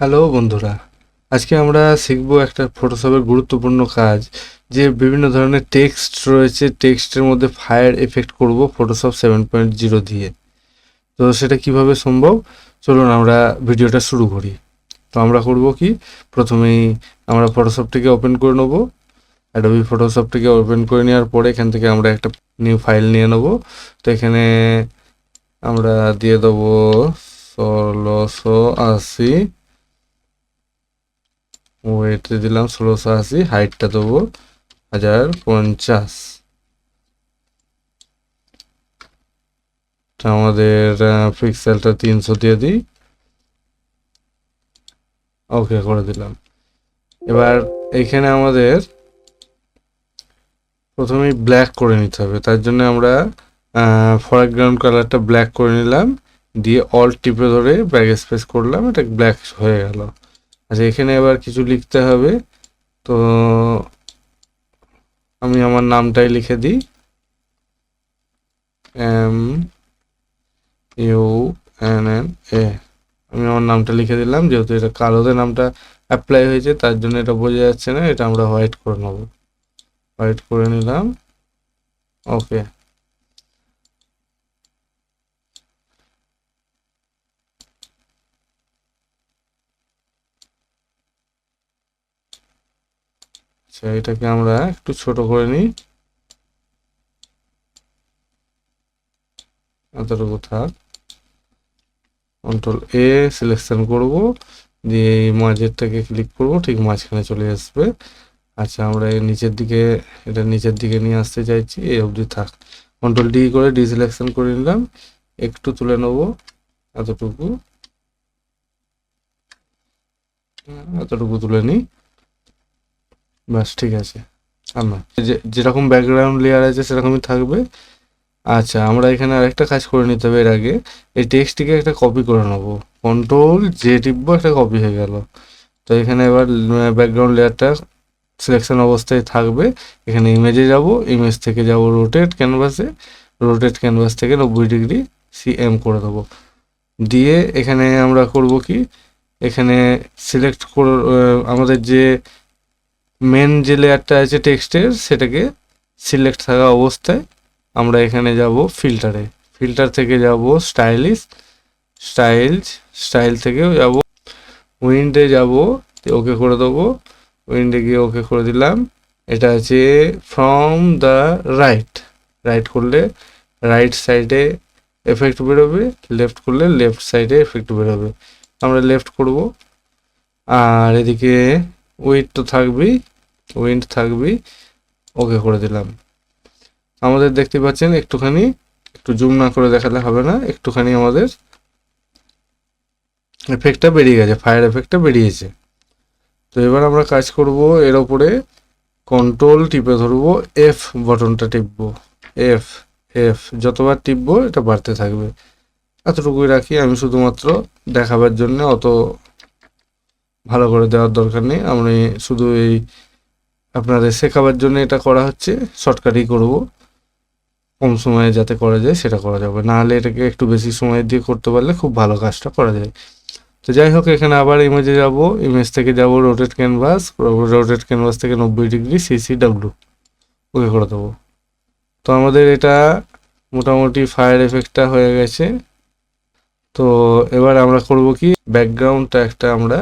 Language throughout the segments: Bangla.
হ্যালো বন্ধুরা, আজকে আমরা শিখব একটা ফটোশপের গুরুত্বপূর্ণ কাজ, যে বিভিন্ন ধরনের টেক্সট রয়েছে টেক্সটের মধ্যে ফায়ার এফেক্ট করব ফটোশপ সেভেন পয়েন্ট জিরো দিয়ে। তো সেটা কীভাবে সম্ভব? চলুন আমরা ভিডিওটা শুরু করি। তো আমরা করব কি? প্রথমেই আমরা ফটোশপটিকে ওপেন করে নেব। অ্যাডোবি ফটোশপটিকে ওপেন করে নেওয়ার পরে এখান থেকে আমরা একটা নিউ ফাইল নিয়ে নেব। তো এখানে আমরা দিয়ে দেবো ষোলোশো আশি। ওয়েটে দিলাম ষোলোশো আশি হাইটটা দেবো। হাজার পঞ্চাশ। আমাদের পিক্সেলটা তিনশো দিয়ে দিই। ওকে করে দিলাম। এবার এইখানে আমাদের প্রথমেই ব্ল্যাক করে নিতে হবে। তার জন্য আমরা ফরগ্রাউন্ড কালারটা ব্ল্যাক করে নিলাম। দিয়ে অল টিপে ধরে ব্যাক স্পেস করলাম। এটা ব্ল্যাক হয়ে গেল। আচ্ছা এখানে এবার কিছু লিখতে হবে। তো আমি আমার নামটাই লিখে দিই। M U N N A. আমি আমার নামটা লিখে দিলাম, যেহেতু এটা কালোতে নামটা অ্যাপ্লাই হয়েছে, তার জন্য এটা বোঝা যাচ্ছে না, এটা আমরা হোয়াইট করে নেব। হোয়াইট করে নিলাম। ওকে আচ্ছা এটাকে আমরা একটু ছোট করে নিই। এতটুকু থাক। কন্ট্রোল এ সিলেকশন করব। দিয়ে এই মাঝেরটাকে ক্লিক করব, ঠিক মাঝখানে চলে আসবে। আচ্ছা আমরা এর নিচের দিকে, এটা নিচের দিকে নিয়ে আসতে চাইছি এই অবধি থাক। কন্ট্রোল ডি করে ডি সিলেকশন করে নিলাম। একটু তুলে নেব এতটুকু। এতটুকু তুলে নিই। ব্যাস ঠিক আছে। আমরা যেরকম ব্যাকগ্রাউন্ড লেয়ার আছে, সেরকমই থাকবে। আচ্ছা আমরা এখানে আরেকটা কাজ করে নিতে হবে এর আগে। এই টেক্সটটিকে একটা কপি করে নেব। কন্ট্রোল যে টিপবো, একটা কপি হয়ে গেল। তো এখানে এবার ব্যাকগ্রাউন্ড লেয়ারটা সিলেকশন অবস্থায় থাকবে। এখানে ইমেজে যাব ইমেজ থেকে যাব রোটেট ক্যানভাসে রোটেট ক্যানভাস থেকে নব্বই ডিগ্রি সি এম করে দেবো। দিয়ে এখানে আমরা করব কি? এখানে সিলেক্ট করে আমাদের যে মেন যে লেয়ারটা আছে টেক্সটের সেটাকে সিলেক্ট থাকা অবস্থায় আমরা এখানে যাব ফিল্টারে ফিল্টার থেকে যাব স্টাইলিশ স্টাইলস স্টাইল থেকেও যাব। উইন্ডে যাব ওকে করে দেবো। উইন্ডে গিয়ে ওকে করে দিলাম। এটা আছে ফ্রম দ্য রাইট রাইট করলে রাইট সাইডে এফেক্ট বেরোবে লেফট করলে লেফট সাইডে এফেক্ট বেরোবে। আমরা লেফট করব। আর এদিকে উইথ তো থাকবেই। উইন্ড থাকবেই ওকে করে দিলাম। আমাদের দেখতে পাচ্ছেন একটুখানি, একটু জুম না করে দেখালে হবে না, একটুখানি আমাদের এফেক্টটা বেরিয়ে গেছে ফায়ার এফেক্টটা বেরিয়েছে। তো এবার আমরা কাজ করব এর ওপরে কন্ট্রোল টিপে ধরবো এফ বটনটা টিপবো। এফ এফ যতবার টিপবো এটা বাড়তে থাকবে। এতটুকুই রাখি, আমি শুধুমাত্র দেখাবার জন্য অত ভালো করে দেওয়ার দরকার নেই। আমি শুধু এই আপনাদের শেখাবার জন্য এটা করা হচ্ছে। শর্টকাটই করব। কম সময়ে যাতে করা যায় সেটা করা যাবে। না হলে এটাকে একটু বেশি সময় দিয়ে করতে পারলে খুব ভালো কাজটা করা যায়। তো যাই হোক, এখানে আবার ইমেজে যাব। ইমেজ থেকে যাব রোটেট ক্যানভাস রোটেট ক্যানভাস থেকে নব্বই ডিগ্রি সিসি ডাব্লু ওকে করে দেবো। তো আমাদের এটা মোটামুটি ফায়ার এফেক্টটা হয়ে গেছে। তো এবার আমরা করব কি? ব্যাকগ্রাউন্ডটা একটা আমরা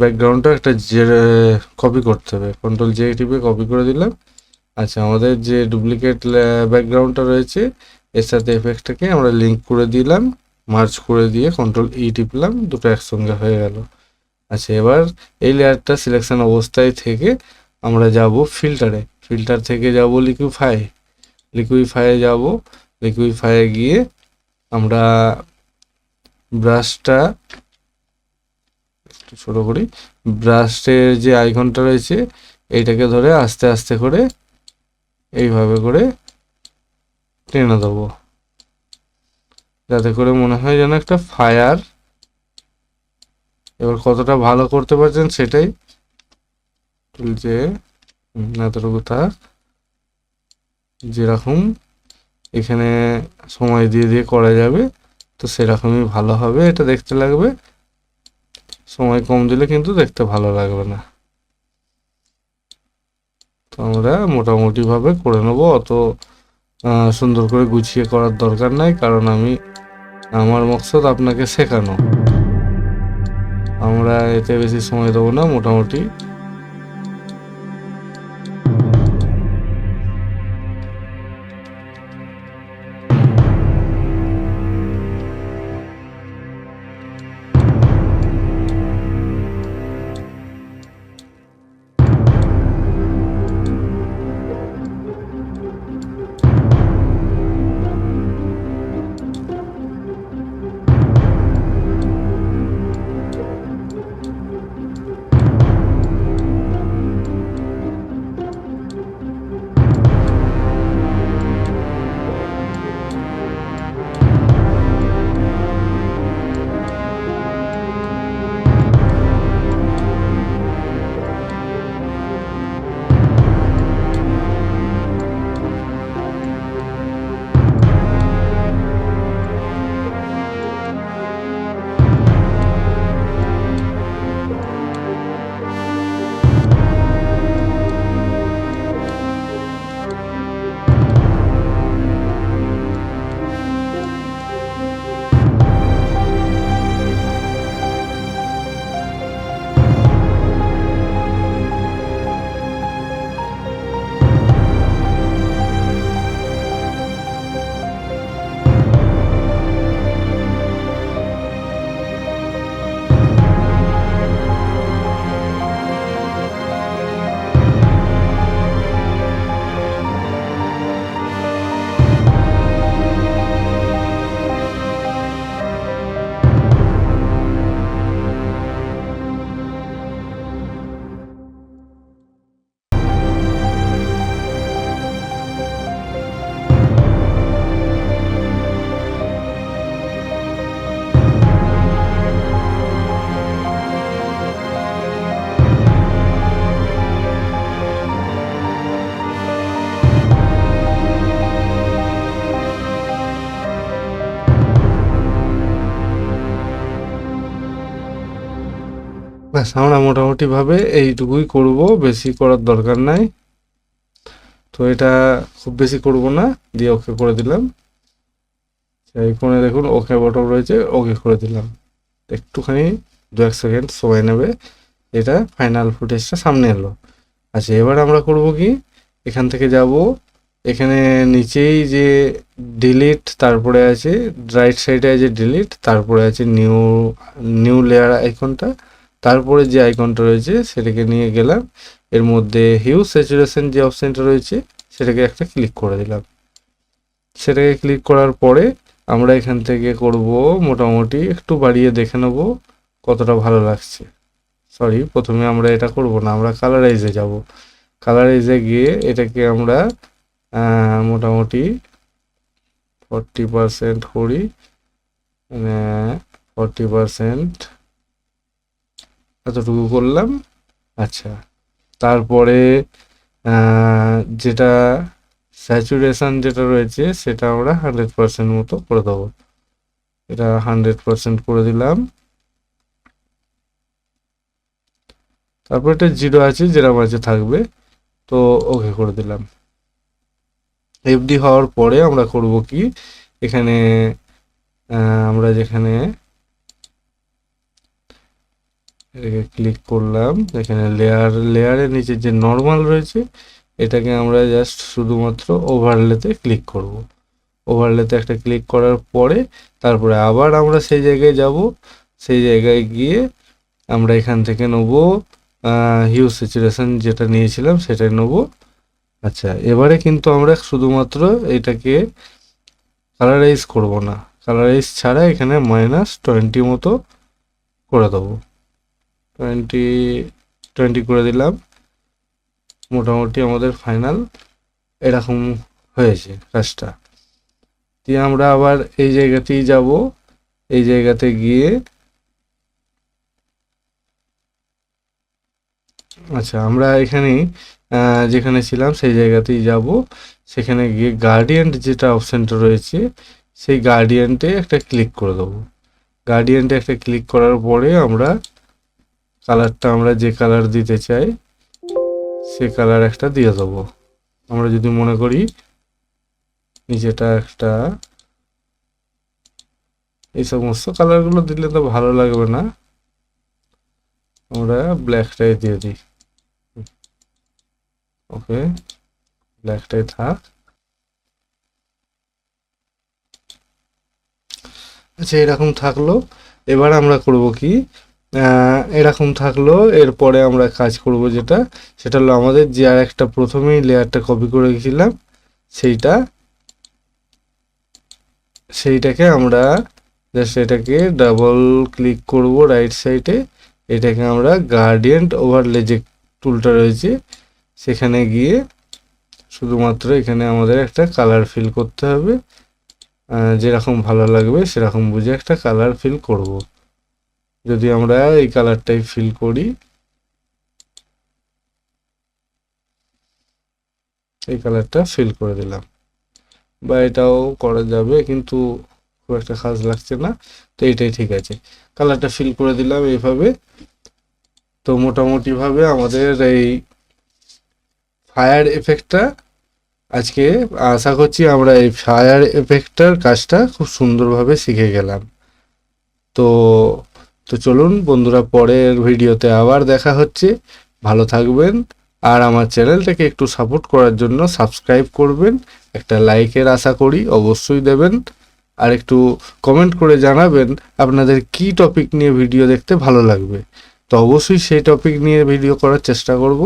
ব্যাকগ্রাউন্ডটা একটা কপি করতে হবে। কন্ট্রোল জে টিপে কপি করে দিলাম। আচ্ছা আমাদের যে ডুপ্লিকেট ব্যাকগ্রাউন্ডটা রয়েছে, এর সাথে এফেক্টটাকে আমরা লিঙ্ক করে দিলাম মার্চ করে দিয়ে কন্ট্রোল ই টিপলাম, দুটো একসঙ্গে হয়ে গেল। আচ্ছা এবার এই লেয়ারটা সিলেকশন অবস্থায় থেকে আমরা যাব ফিল্টারে ফিল্টার থেকে যাব লিকুইফাই লিকুইফায়ে যাব। লিকুইফায়ে গিয়ে আমরা ব্রাশটা একটু ছোটো করি। ব্রাশের যে আইকনটা রয়েছে এইটাকে ধরে আস্তে আস্তে করে এইভাবে করে টেনে দেবো। যাতে করে মনে হয় যেন একটা ফায়ার। এবার কতটা ভালো করতে পারছেন সেটাই যে এতটুকু থাক। যেরকম এখানে সময় দিয়ে দিয়ে করা যাবে, তো সেরকমই ভালো হবে। এটা দেখতে লাগবে। সময় কম দিলে কিন্তু দেখতে ভালো লাগবে না। তো আমরা মোটামুটিভাবে করে নেব, অত সুন্দর করে গুছিয়ে করার দরকার নাই, কারণ আমি, আমার মকসদ আপনাকে শেখানো। আমরা এতে বেশি সময় দেবো না, মোটামুটি ব্যাস আমরা মোটামুটিভাবে এইটুকুই করব, বেশি করার দরকার নাই। তো এটা খুব বেশি করব না, দিয়ে ওকে করে দিলাম। এই ফোনে দেখুন ওকে বটন রয়েছে, ওকে করে দিলাম। একটুখানি দু এক সেকেন্ড সময় নেবে, এটা ফাইনাল ফুটেজটা সামনে এলো। আচ্ছা এবার আমরা করব কি? এখান থেকে যাব, এখানে নিচেই যে ডিলিট তারপরে আছে রাইট সাইডে আছে ডিলিট তারপরে আছে নিউ নিউ লেয়ার আইকনটা তারপরে যে আইকনটা রয়েছে, সেটাকে নিয়ে গেলাম। এর মধ্যে হিউ স্যাচুরেশন যে অপশনটা রয়েছে, সেটাকে একটা ক্লিক করে দিলাম। সেটাকে ক্লিক করার পরে আমরা এখান থেকে করব মোটামুটি একটু বাড়িয়ে দেখে নেব কতটা ভালো লাগছে। সরি প্রথমে আমরা এটা করব না, আমরা কালারাইজে যাব। কালারাইজে গিয়ে এটাকে আমরা মোটামুটি ফর্টি পারসেন্ট করি। ফর্টি পারসেন্ট এতটুকু করলাম। আচ্ছা তারপরে যেটা স্যাচুরেশন যেটা রয়েছে সেটা আমরা হান্ড্রেড পার্সেন্ট মতো করে দেবো। এটা হান্ড্রেড পার্সেন্ট করে দিলাম। তারপর এটা জিরো আছে যেটা মাঝে থাকবে, তো ওকে করে দিলাম। এফডি হওয়ার পরে আমরা করব কি? এখানে আমরা যেখানে এটাকে ক্লিক করলাম। এখানে লেয়ার লেয়ারের নিচে যে নর্মাল রয়েছে, এটাকে আমরা জাস্ট শুধুমাত্র ওভারলেতে ক্লিক করব। ওভারলেতে একটা ক্লিক করার পরে, তারপরে আবার আমরা সেই জায়গায় যাব। সেই জায়গায় গিয়ে আমরা এখান থেকে নেব হিউ স্যাচুরেশন যেটা নিয়েছিলাম সেটাই নেব। আচ্ছা এবারে কিন্তু আমরা শুধুমাত্র এটাকে কালারাইজ করব না। কালারাইজ ছাড়া এখানে মাইনাস টোয়েন্টি মতো করে দেবো। টোয়েন্টি টোয়েন্টি করে দিলাম। মোটামুটি আমাদের ফাইনাল এরকম হয়েছে কাজটা। দিয়ে আমরা আবার এই জায়গাতেই যাব। এই জায়গাতে গিয়ে আচ্ছা আমরা এখানেই আহ, যেখানে ছিলাম সেই জায়গাতেই যাব। সেখানে গিয়ে গার্ডিয়ান যেটা অপশানটা রয়েছে সেই গার্ডিয়ানটে একটা ক্লিক করে দেবো। গার্ডিয়ানটে একটা ক্লিক করার পরে আমরা কালারটা আমরা যে কালার দিতে চাই, সে কালার একটা দিয়ে দেবো। আমরা যদি মনে করি নিচেটা একটা এই সমস্ত কালারগুলো দিলে তো ভালো লাগবে না। আমরা ব্ল্যাকটাই দিয়ে দিই। ওকে, ব্ল্যাকটাই থাক। আচ্ছা এরকম থাকল। এবার আমরা করব কি? এরকম থাকল। এরপরে আমরা কাজ করব যেটা, সেটা হলো আমাদের যে আর একটা প্রথমেই লেয়ারটা কপি করে গেছিলাম সেইটা। সেইটাকে আমরা জাস্ট এটাকে ডাবল ক্লিক করব রাইট সাইডে এটাকে আমরা গার্ডিয়ান্ট ওভারলে যে টুলটা রয়েছে, সেখানে গিয়ে শুধুমাত্র এখানে আমাদের একটা কালার ফিল করতে হবে। যেরকম ভালো লাগবে সেরকম বুঝে একটা কালার ফিল করব। যদি আমরা এই কালারটাই ফিল করি, এই কালারটা ফিল করে দিলাম। বা এটাও করা যাবে, কিন্তু খুব একটা খাস লাগছে না, তো এটাই ঠিক আছে। কালারটা ফিল করে দিলাম এইভাবে তো মোটামুটিভাবে আমাদের এই ফায়ার এফেক্টটা আজকে আশা করছি আমরা এই ফায়ার এফেক্টটার কাজটা খুব সুন্দরভাবে শিখে গেলাম। তো তো চলুন বন্ধুরা, পরের ভিডিওতে আবার দেখা হচ্ছে। ভালো থাকবেন আর আমার চ্যানেলটাকে একটু সাপোর্ট করার জন্য সাবস্ক্রাইব করবেন। একটা লাইকের আশা করি অবশ্যই দেবেন। আর একটু কমেন্ট করে জানাবেন আপনাদের কি টপিক নিয়ে ভিডিও দেখতে ভালো লাগবে। তো অবশ্যই সেই টপিক নিয়ে ভিডিও করার চেষ্টা করব।